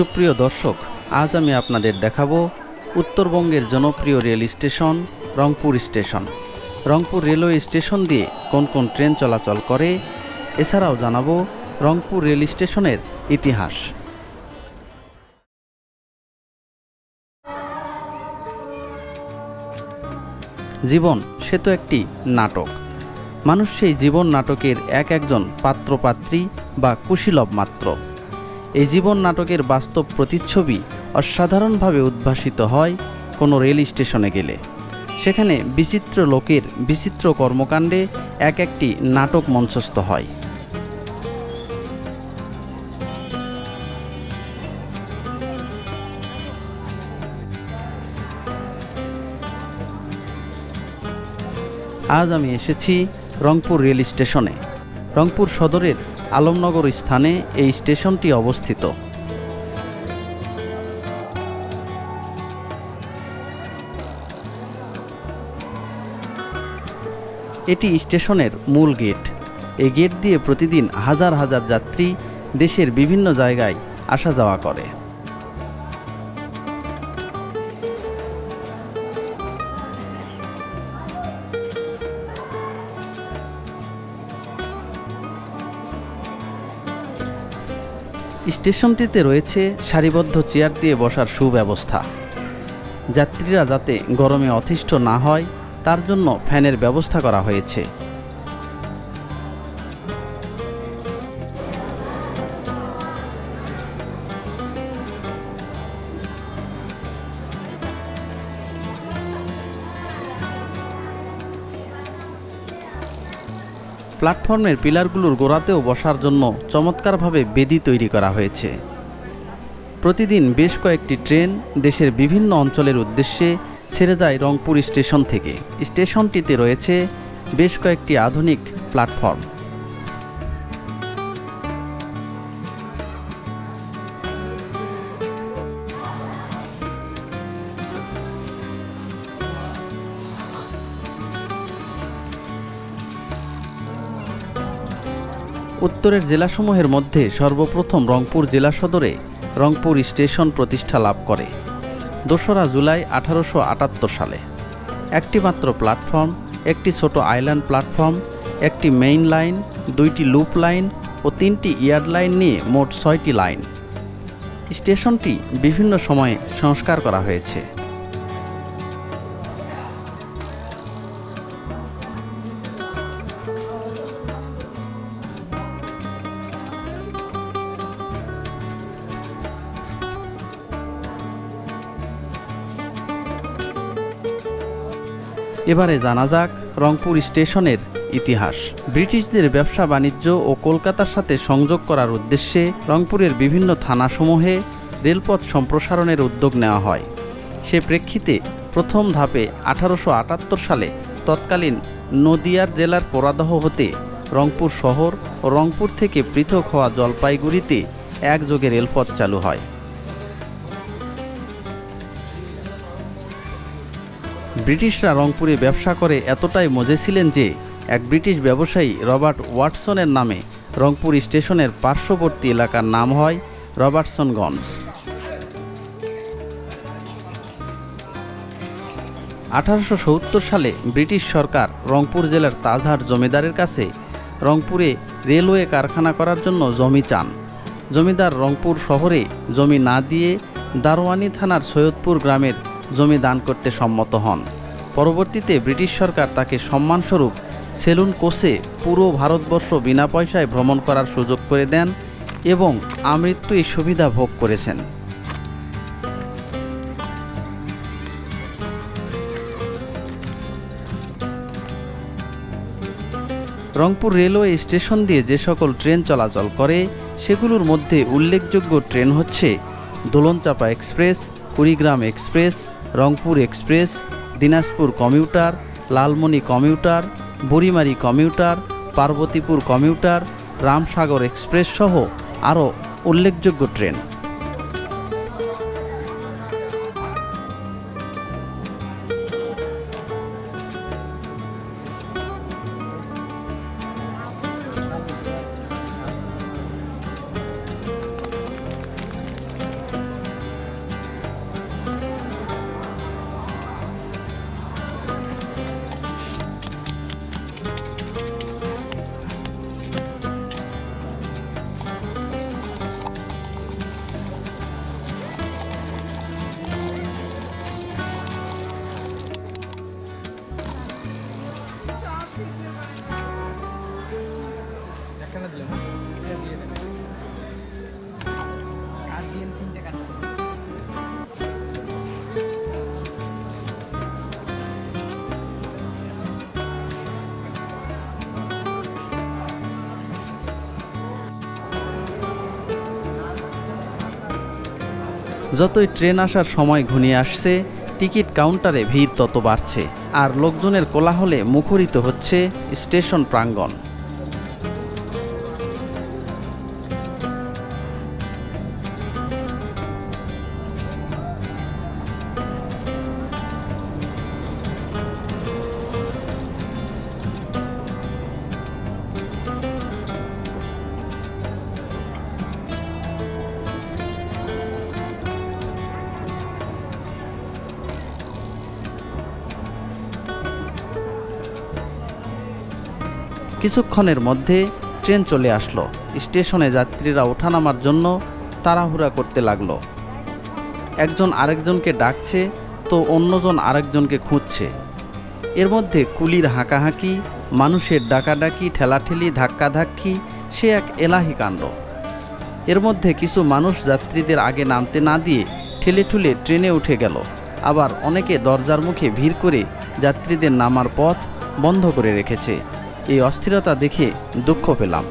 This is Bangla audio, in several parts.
সুপ্রিয় দর্শক, আজ আমি আপনাদের দেখাবো উত্তরবঙ্গের জনপ্রিয় rail station, Rangpur station. Rangpur railway station দিয়ে কোন কোন ট্রেন চলাচল করে, এছাড়াও জানাব রংপুর রেল স্টেশনের ইতিহাস। জীবন, সে তো একটি নাটক। মানুষ সেই জীবন নাটকের এক একজন পাত্রপাত্রী বা কুশীলব মাত্র। এই জীবন নাটকের বাস্তব প্রতিচ্ছবি অসাধারণভাবে উদ্ভাসিত হয় কোনো রেল স্টেশনে গেলে। সেখানে বিচিত্র লোকের বিচিত্র কর্মকাণ্ডে এক একটি নাটক মঞ্চস্থ হয়। আজ আমি এসেছি রংপুর রেল স্টেশনে। রংপুর সদরের আলমনগর স্থানে এই স্টেশনটি অবস্থিত। এটি স্টেশনের মূল গেট। এই গেট দিয়ে প্রতিদিন হাজার হাজার যাত্রী দেশের বিভিন্ন জায়গায় আসা যাওয়া করে। স্টেশনটিতে রয়েছে সারিবদ্ধ চেয়ার দিয়ে বসার সুব্যবস্থা। যাত্রীরা যাতে গরমে অতিষ্ঠ না হয়, তার জন্য ফ্যানের ব্যবস্থা করা হয়েছে। প্ল্যাটফর্মের পিলারগুলোর গোড়াতেও বসার জন্য চমৎকারভাবে বেদি তৈরি করা হয়েছে। প্রতিদিন বেশ কয়েকটি ট্রেন দেশের বিভিন্ন অঞ্চলের উদ্দেশ্যে ছেড়ে যায় রংপুর স্টেশন থেকে। স্টেশনটিতে রয়েছে বেশ কয়েকটি আধুনিক প্ল্যাটফর্ম। উত্তরের জেলাসমূহের মধ্যে সর্বপ্রথম রংপুর জেলা সদরে রংপুর স্টেশন প্রতিষ্ঠা লাভ করে, দোসরা জুলাই আঠারোশো আটাত্তর সালে। একটি মাত্র প্ল্যাটফর্ম, একটি ছোট আইল্যান্ড প্ল্যাটফর্ম, একটি মেইন লাইন, দুইটি লুপ লাইন ও তিনটি ইয়ার্ড লাইন নিয়ে মোট ছয়টি লাইন। স্টেশনটি বিভিন্ন সময়ে সংস্কার করা হয়েছে। এবারে জানা যাক রংপুর স্টেশনের ইতিহাস। ব্রিটিশদের ব্যবসা বাণিজ্য ও কলকাতার সাথে সংযোগ করার উদ্দেশ্যে রংপুরের বিভিন্ন থানাসমূহে রেলপথ সম্প্রসারণের উদ্যোগ নেওয়া হয়। সে প্রেক্ষিতে প্রথম ধাপে আঠারোশো আটাত্তর সালে তৎকালীন নদিয়ার জেলার পোড়াদহ হতে রংপুর শহর ও রংপুর থেকে পৃথক হওয়া জলপাইগুড়িতে একযোগে রেলপথ চালু হয়। ব্রিটিশরা রংপুরে ব্যবসা করে এতটাই মজে ছিলেন যে এক ব্রিটিশ ব্যবসায়ী রবার্ট ওয়াটসনের নামে রংপুর স্টেশনের পার্শ্ববর্তী এলাকার নাম হয় রবার্টসনগঞ্জ। আঠারোশো সত্তর সালে ব্রিটিশ সরকার রংপুর জেলার তাজহাট জমিদারের কাছে রংপুরে রেলওয়ে কারখানা করার জন্য জমি চান। জমিদার রংপুর শহরে জমি না দিয়ে দারোয়ানি থানার সৈয়দপুর গ্রামের জমি দান করতে সম্মত হন। পরবর্তীতে ব্রিটিশ সরকার তাকে সম্মানস্বরূপ সেলুন কোষে পুরো ভারতবর্ষ বিনা পয়সায় ভ্রমণ করার সুযোগ করে দেন এবং আমৃত্যু এই সুবিধা ভোগ করেছেন। রংপুর রেলওয়ে স্টেশন দিয়ে যে সকল ট্রেন চলাচল করে, সেগুলোর মধ্যে উল্লেখযোগ্য ট্রেন হচ্ছে Dolonchapa express, Kurigram express Rangpur express, Dinajpur commuter, Lalmoni commuter, Burimari commuter, Parbatipur commuter, Ramsagar express সহ আরও উল্লেখযোগ্য ট্রেন। যতই ট্রেন আসার সময় ঘনিয়ে আসছে, টিকিট কাউন্টারে ভিড় তত বাড়ছে। আর লোকজনের কোলাহলে মুখরিত হচ্ছে স্টেশন প্রাঙ্গণ। কিছুক্ষণের মধ্যে ট্রেন চলে আসলো। স্টেশনে যাত্রীরা ওঠানামার জন্য তাড়াহুড়া করতে লাগল। একজন আরেকজনকে ডাকছে তো অন্যজন আরেকজনকে খুঁজছে। এর মধ্যে কুলির হাঁকাহাঁকি, মানুষের ডাকাডাকি, ঠেলাঠেলি, ধাক্কাধাক্কি, সে এক এলাহি কাণ্ড। এর মধ্যে কিছু মানুষ যাত্রীদের আগে নামতে না দিয়ে ঠেলে ঠুলে ট্রেনে উঠে গেল। আবার অনেকে দরজার মুখে ভিড় করে যাত্রীদের নামার পথ বন্ধ করে রেখেছে। এই অস্থিরতা দেখে দুঃখ পেলাম।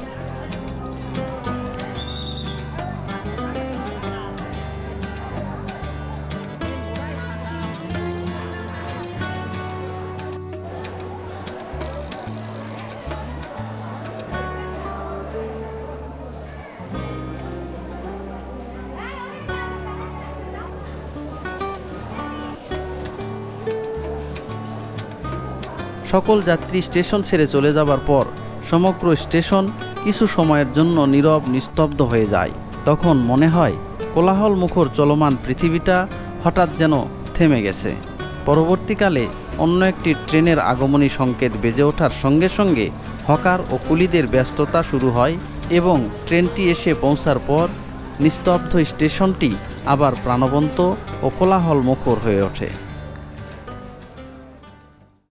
সকল যাত্রী স্টেশন ছেড়ে চলে যাবার পর সমগ্র স্টেশন কিছু সময়ের জন্য নীরব, নিস্তব্ধ হয়ে যায়। তখন মনে হয় কোলাহল মুখর চলমান পৃথিবীটা হঠাৎ যেন থেমে গেছে। পরবর্তীকালে অন্য একটি ট্রেনের আগমনী সংকেত বেজে ওঠার সঙ্গে সঙ্গে হকার ও কুলিদের ব্যস্ততা শুরু হয় এবং ট্রেনটি এসে পৌঁছার পর নিস্তব্ধ স্টেশনটি আবার প্রাণবন্ত ও কোলাহল মুখর হয়ে ওঠে।